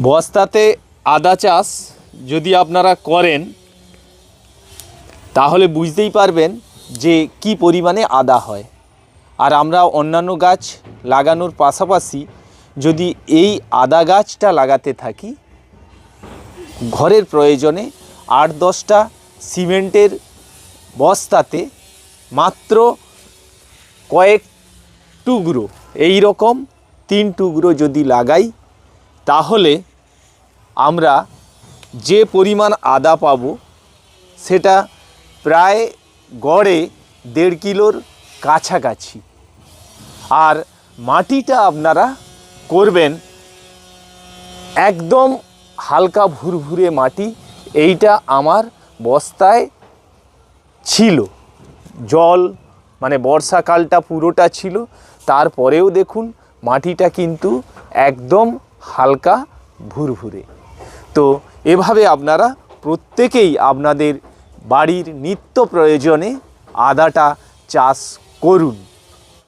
বস্তাতে আদা চাষ যদি আপনারা করেন, তাহলে বুঝতেই পারবেন যে কি পরিমাণে আদা হয়। আর আমরা অন্যান্য গাছ লাগানোর পাশাপাশি যদি এই আদা গাছটা লাগাতে থাকি, ঘরের প্রয়োজনে আট দশটা সিমেন্টের বস্তাতে মাত্র কয়েক টুকরো, এই রকম তিন টুকরো যদি লাগাই তাহলে আমরা যে পরিমাণ আদা পাবো, সেটা প্রায় গড়ে দেড় কিলোর কাছাকাছি। আর মাটিটা আপনারা করবেন একদম হালকা ভুরভুরে মাটি, এইটা আমার বস্তায় ছিল। জল মানে বর্ষাকালটা পুরোটা ছিল। তারপরেও দেখুন মাটিটা কিন্তু একদম হালকা ভুরভুরে। তো এভাবে আপনারা প্রত্যেকেই আপনাদের বাড়ির নিত্য প্রয়োজনে আদাটা চাষ করুন।